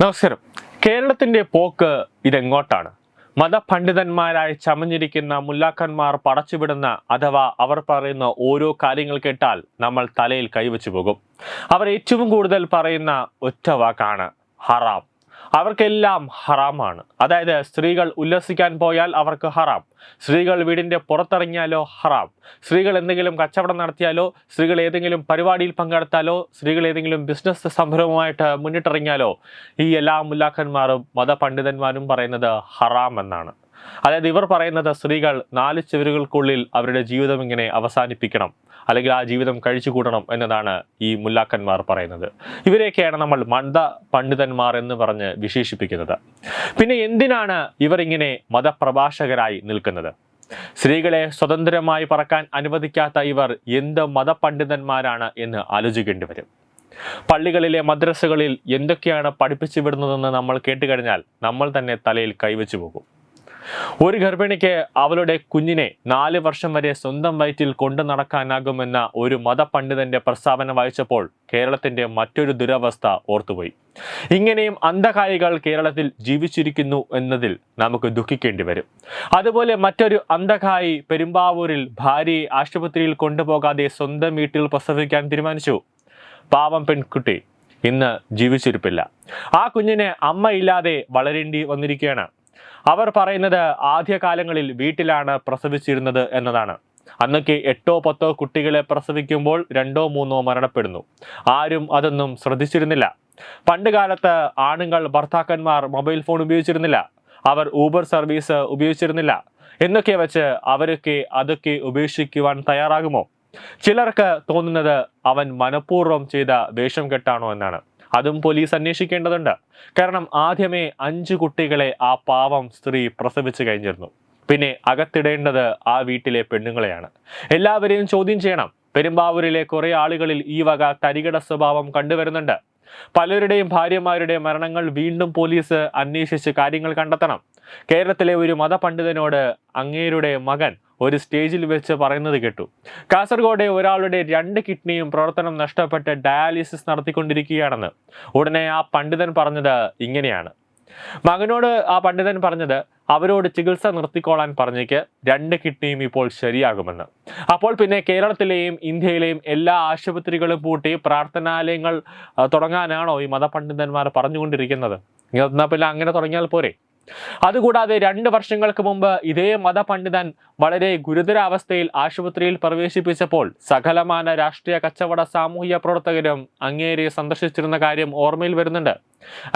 നമസ്കാരം. കേരളത്തിന്റെ പോക്ക് ഇതെങ്ങോട്ടാണ്? മതപണ്ഡിതന്മാരായി ചമഞ്ഞിരിക്കുന്ന മുല്ലാക്കന്മാർ പടച്ചുവിടുന്ന അഥവാ അവർ പറയുന്ന ഓരോ കാര്യങ്ങൾ കേട്ടാൽ നമ്മൾ തലയിൽ കൈവച്ചു പോകും. അവർ ഏറ്റവും കൂടുതൽ പറയുന്ന ഒറ്റ വാക്കാണ് ഹറാം. അവർക്കെല്ലാം ഹറാമാണ്. അതായത് സ്ത്രീകൾ ഉല്ലസിക്കാൻ പോയാൽ അവർക്ക് ഹറാം. സ്ത്രീകൾ വീടിന്റെ പുറത്തിറങ്ങിയാലോ ഹറാം. സ്ത്രീകൾ എന്തെങ്കിലും കച്ചവടം നടത്തിയാലോ സ്ത്രീകൾ ഏതെങ്കിലും പരിപാടിയിൽ പങ്കെടുത്താലോ സ്ത്രീകൾ ഏതെങ്കിലും ബിസിനസ് സംരംഭമായിട്ട് മുന്നിട്ടിറങ്ങിയാലോ ഈ എല്ലാ മുല്ലാക്കന്മാരും മതപണ്ഡിതന്മാരും പറയുന്നത് ഹറാം എന്നാണ് അതായത് ഇവർ പറയുന്നത് സ്ത്രീകൾ നാല് ചുവരുകൾക്കുള്ളിൽ അവരുടെ ജീവിതം ഇങ്ങനെ അവസാനിപ്പിക്കണം അല്ലെങ്കിൽ ആ ജീവിതം കഴിച്ചു കൂട്ടണം എന്നതാണ് ഈ മുല്ലാക്കന്മാർ പറയുന്നത്. ഇവരെയൊക്കെയാണ് നമ്മൾ മന്ദ പണ്ഡിതന്മാർ എന്ന് പറഞ്ഞ് വിശേഷിപ്പിക്കുന്നത്. പിന്നെ എന്തിനാണ് ഇവർ ഇങ്ങനെ മതപ്രഭാഷകരായി നിൽക്കുന്നത്? സ്ത്രീകളെ സ്വതന്ത്രമായി പറക്കാൻ അനുവദിക്കാത്ത ഇവർ എന്ത് മതപണ്ഡിതന്മാരാണ് എന്ന് ആലോചിക്കേണ്ടി വരും. പള്ളികളിലെ മദ്രസകളിൽ എന്തൊക്കെയാണ് പഠിപ്പിച്ചു വിടുന്നതെന്ന് നമ്മൾ കേട്ടുകഴിഞ്ഞാൽ നമ്മൾ തന്നെ തലയിൽ കൈവച്ചു പോകും. ഒരു ഗർഭിണിക്ക് അവളുടെ കുഞ്ഞിനെ നാല് വർഷം വരെ സ്വന്തം വയറ്റിൽ കൊണ്ടു നടക്കാനാകുമെന്ന ഒരു മതപണ്ഡിതന്റെ പ്രസ്താവന വായിച്ചപ്പോൾ കേരളത്തിന്റെ മറ്റൊരു ദുരവസ്ഥ ഓർത്തുപോയി. ഇങ്ങനെയും അന്ധകാരികൾ കേരളത്തിൽ ജീവിച്ചിരിക്കുന്നു എന്നതിൽ നമുക്ക് ദുഃഖിക്കേണ്ടി വരും. അതുപോലെ മറ്റൊരു അന്ധകായി പെരുമ്പാവൂരിൽ ഭാര്യയെ ആശുപത്രിയിൽ കൊണ്ടുപോകാതെ സ്വന്തം വീട്ടിൽ പ്രസവിക്കാൻ തീരുമാനിച്ചു. പാവം പെൺകുട്ടി ഇന്ന് ജീവിച്ചിരിപ്പില്ല. ആ കുഞ്ഞിനെ അമ്മയില്ലാതെ വളരേണ്ടി വന്നിരിക്കുകയാണ്. അവർ പറയുന്നത് ആദ്യകാലങ്ങളിൽ വീട്ടിലാണ് പ്രസവിച്ചിരുന്നത് എന്നതാണ്. അന്നൊക്കെ എട്ടോ പത്തോ കുട്ടികളെ പ്രസവിക്കുമ്പോൾ രണ്ടോ മൂന്നോ മരണപ്പെടുന്നു. ആരും അതൊന്നും ശ്രദ്ധിച്ചിരുന്നില്ല. പണ്ട് കാലത്ത് ആണുങ്ങൾ ഭർത്താക്കന്മാർ മൊബൈൽ ഫോൺ ഉപയോഗിച്ചിരുന്നില്ല. അവർ ഊബർ സർവീസ് ഉപയോഗിച്ചിരുന്നില്ല. എന്നൊക്കെ വെച്ച് അവരൊക്കെ അതൊക്കെ ഉപേക്ഷിക്കുവാൻ തയ്യാറാകുമോ? ചിലർക്ക് തോന്നുന്നത് അവൻ മനഃപൂർവം ചെയ്ത വേഷം കെട്ടാണോ എന്നാണ്. അതും പോലീസ് അന്വേഷിക്കേണ്ടതുണ്ട്. കാരണം ആദ്യമേ അഞ്ചു കുട്ടികളെ ആ പാവം സ്ത്രീ പ്രസവിച്ചു കഴിഞ്ഞിരുന്നു. പിന്നെ അകത്തിടേണ്ടത് ആ വീട്ടിലെ പെണ്ണുങ്ങളെയാണ്. എല്ലാവരെയും ചോദ്യം ചെയ്യണം. പെരുമ്പാവൂരിലെ കുറേ ആളുകളിൽ ഈ വക തരികട സ്വഭാവം കണ്ടുവരുന്നുണ്ട്. പലരുടെയും ഭാര്യമാരുടെ മരണങ്ങൾ വീണ്ടും പോലീസ് അന്വേഷിച്ച് കാര്യങ്ങൾ കണ്ടെത്തണം. കേരളത്തിലെ ഒരു മതപണ്ഡിതനോട് അങ്ങേരുടെ മകൻ ഒരു സ്റ്റേജിൽ വെച്ച് പറയുന്നത് കേട്ടു. കാസർഗോഡ് ഒരാളുടെ രണ്ട് കിഡ്നിയും പ്രവർത്തനം നഷ്ടപ്പെട്ട് ഡയാലിസിസ് നടത്തിക്കൊണ്ടിരിക്കുകയാണെന്ന് ഉടനെ ആ പണ്ഡിതൻ പറഞ്ഞത് ഇങ്ങനെയാണ്. മകനോട് ആ പണ്ഡിതൻ പറഞ്ഞത് അവരോട് ചികിത്സ നിർത്തിക്കോളാൻ പറഞ്ഞേക്ക് രണ്ട് കിഡ്നിയും ഇപ്പോൾ ശരിയാകുമെന്ന്. അപ്പോൾ പിന്നെ കേരളത്തിലെയും ഇന്ത്യയിലെയും എല്ലാ ആശുപത്രികളും പൂട്ടി പ്രാർത്ഥനാലയങ്ങൾ തുടങ്ങാനാണോ ഈ മതപണ്ഡിതന്മാർ പറഞ്ഞുകൊണ്ടിരിക്കുന്നത്? എന്നാൽ പിന്നെ അങ്ങനെ തുടങ്ങിയാൽ പോരെ? അതുകൂടാതെ രണ്ട് വർഷങ്ങൾക്ക് മുമ്പ് ഇതേ മതപണ്ഡിതൻ വളരെ ഗുരുതരാവസ്ഥയിൽ ആശുപത്രിയിൽ പ്രവേശിപ്പിച്ചപ്പോൾ സകലമാന രാഷ്ട്രീയ കച്ചവട സാമൂഹ്യ പ്രവർത്തകരും അങ്ങേരെ സന്ദർശിച്ചിരുന്ന കാര്യം ഓർമ്മയിൽ വരുന്നുണ്ട്.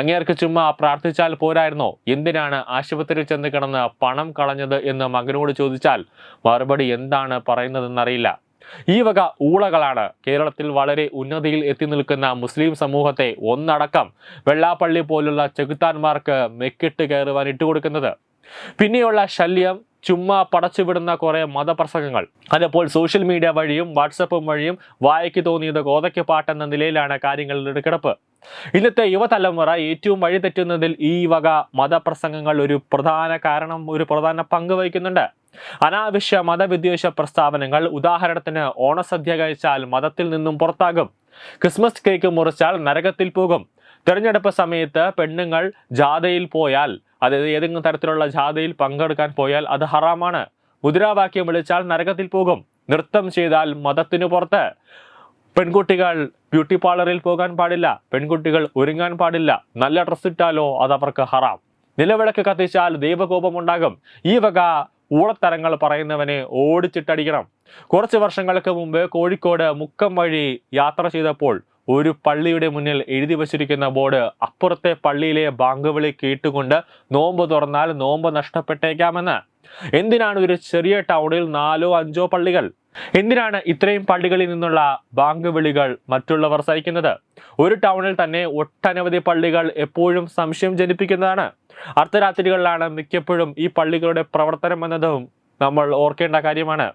അങ്ങേർക്ക് ചുമ്മാ പ്രാർത്ഥിച്ചാൽ പോരായിരുന്നോ? എന്തിനാണ് ആശുപത്രിയിൽ ചെന്ന് കിടന്ന് പണം കളഞ്ഞത് എന്ന് മകനോട് ചോദിച്ചാൽ മറുപടി എന്താണ് പറയുന്നതെന്നറിയില്ല. ഈ വക ഊളകളാണ് കേരളത്തിൽ വളരെ ഉന്നതിയിൽ എത്തി നിൽക്കുന്ന മുസ്ലിം സമൂഹത്തെ ഒന്നടക്കം വെള്ളാപ്പള്ളി പോലുള്ള ചെകുത്താന്മാർക്ക് മെക്കിട്ട് കയറുവാൻ ഇട്ടുകൊടുക്കുന്നത്. പിന്നെയുള്ള ശല്യം ചുമ്മാ പടച്ചുവിടുന്ന കുറേ മതപ്രസംഗങ്ങൾ. അതിപ്പോൾ സോഷ്യൽ മീഡിയ വഴിയും വാട്സപ്പും വഴിയും വായിക്ക് തോന്നിയത് കോതയ്ക്ക് പാട്ടെന്ന നിലയിലാണ് കാര്യങ്ങളുടെ കിടപ്പ് ഇന്നത്തെ യുവതലമുറ ഏറ്റവും വഴിതെറ്റുന്നതിൽ ഈ വക മതപ്രസംഗങ്ങൾ ഒരു പ്രധാന കാരണം ഒരു പ്രധാന പങ്ക് വഹിക്കുന്നുണ്ട്. അനാവശ്യ മതവിദ്വേഷ പ്രസ്താവനകൾ ഉദാഹരണത്തിന് ഓണസദ്യ കഴിച്ചാൽ മതത്തിൽ നിന്നും പുറത്താകും. ക്രിസ്മസ് കേക്ക് മുറിച്ചാൽ നരകത്തിൽ പോകും. തെരഞ്ഞെടുപ്പ് സമയത്ത് പെണ്ണുങ്ങൾ ജാഥയിൽ പോയാൽ അതായത് ഏതെങ്കിലും തരത്തിലുള്ള ജാഥയിൽ പങ്കെടുക്കാൻ പോയാൽ അത് ഹറാമാണ്. മുദ്രാവാക്യം വിളിച്ചാൽ നരകത്തിൽ പോകും. നൃത്തം ചെയ്താൽ മതത്തിനു പുറത്ത്. പെൺകുട്ടികൾ ബ്യൂട്ടി പാർലറിൽ പോകാൻ പാടില്ല. പെൺകുട്ടികൾ ഒരുങ്ങാൻ പാടില്ല. നല്ല ഡ്രസ് ഇട്ടാലോ അത് അവർക്ക് ഹറാം. നിലവിളക്ക് കത്തിച്ചാൽ ദൈവകോപം ഉണ്ടാകും. ഈ വക ഊളത്തരങ്ങൾ പറയുന്നവനെ ഓടിച്ചിട്ടടിക്കണം. കുറച്ച് വർഷങ്ങൾക്ക് മുമ്പ് കോഴിക്കോട് മുക്കം വഴി യാത്ര ചെയ്തപ്പോൾ ഒരു പള്ളിയുടെ മുന്നിൽ എഴുതി വച്ചിരിക്കുന്ന ബോർഡ് അപ്പുറത്തെ പള്ളിയിലെ ബാങ്ക് വിളി കേട്ടുകൊണ്ട് നോമ്പ് തുറന്നാൽ നോമ്പ് നഷ്ടപ്പെട്ടേക്കാമെന്ന്. എന്തിനാണ് ഒരു ചെറിയ ടൗണിൽ നാലോ അഞ്ചോ പള്ളികൾ? എന്തിനാണ് ഇത്രയും പള്ളികളിൽ നിന്നുള്ള ബാങ്ക് വിളികൾ മറ്റുള്ളവർ സഹിക്കുന്നത്? ഒരു ടൗണിൽ തന്നെ ഒട്ടനവധി പള്ളികൾ എപ്പോഴും സംശയം ജനിപ്പിക്കുന്നതാണ്. അർദ്ധരാത്രികളിലാണ് മിക്കപ്പോഴും ഈ പള്ളികളുടെ പ്രവർത്തനം എന്നതും നമ്മൾ ഓർക്കേണ്ട കാര്യമാണ്.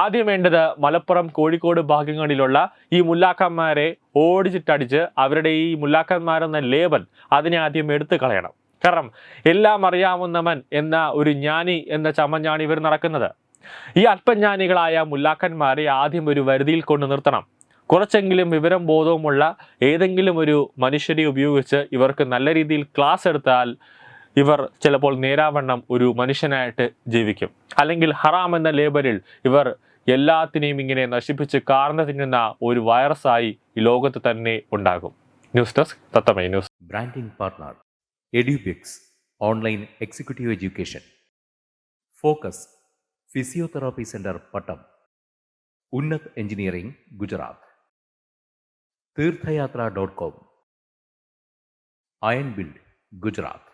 ആദ്യം വേണ്ടത് മലപ്പുറം കോഴിക്കോട് ഭാഗങ്ങളിലുള്ള ഈ മുല്ലാക്കന്മാരെ ഓടിച്ചിട്ടടിച്ച് അവരുടെ ഈ മുല്ലാക്കന്മാരെന്ന ലേബൽ അതിനെ ആദ്യം എടുത്തു കളയണം. കാരണം എല്ലാം അറിയാവുന്നവൻ എന്ന ഒരു ജ്ഞാനി എന്ന ചമഞ്ഞാണ് ഇവർ നടക്കുന്നത്. ഈ അല്പജ്ഞാനികളായ മുല്ലാക്കന്മാരെ ആദ്യം ഒരു വരുതിയിൽ കൊണ്ട് നിർത്തണം. കുറച്ചെങ്കിലും വിവരം ബോധവുമുള്ള ഏതെങ്കിലും ഒരു മനുഷ്യരെ ഉപയോഗിച്ച് ഇവർക്ക് നല്ല രീതിയിൽ ക്ലാസ് എടുത്താൽ ഇവർ ചിലപ്പോൾ നേരാവണ്ണം ഒരു മനുഷ്യനായിട്ട് ജീവിക്കും. അല്ലെങ്കിൽ ഹറാം എന്ന ലേബലിൽ ഇവർ എല്ലാത്തിനെയും ഇങ്ങനെ നശിപ്പിച്ച് കാർന്നു തിന്നുന്ന ഒരു വൈറസായി ഈ ലോകത്ത് തന്നെ ഉണ്ടാകും. News desk Thathamai news. Branding partner Edubix online executive education focus physiotherapy centre Pattom Unnath engineering Gujarat Theerthayathra dot com iron build Gujarat